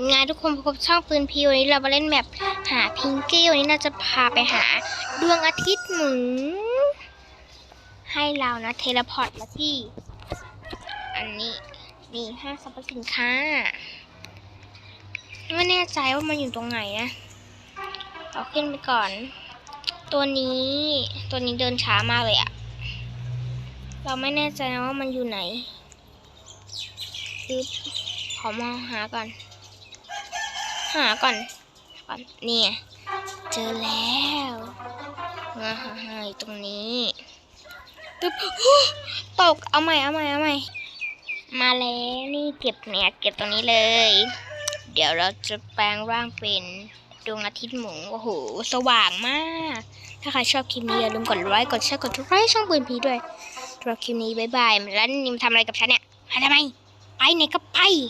ไงทุกคนพบช่องปืนพีวันนี้เรามาเล่นแบบหาพิงกี้วันนี้เราจะพาไปหาดวงอาทิตย์หมุนให้เรานะเทเลพอร์ตมาที่ อันนี้นี่ห้างสรรพสินค้า ไม่แน่ใจว่ามันอยู่ตรงไหนนะเอาขึ้นไปก่อน ตัวนี้ตัวนี้เดินช้ามากเลยอะเราไม่แน่ใจนะว่ามันอยู่ไหนคือขอมองหาก่อน หาก่อนก่อนนี่เจอแล้วงาหาหาอยู่ตรงนี้ตึ๊บตกเอาใหม่เอาใหม่เอาใหม่มาแล้วนี่เก็บเนี่ยเก็บตรงนี้เลย เดี๋ยวเราจะแปลงร่างเป็นดวงอาทิตย์หมุนโอ้โหสว่างมาก ถ้าใครชอบคลิปนี้อย่าลืมกดไลค์กดแชร์กดทุกไลค์ช่องปืนพีด้วยสำหรับคลิปนี้บ๊ายบายแล้วนิมทำอะไรกับฉันเนี่ยทำไมไปไหนก็ไป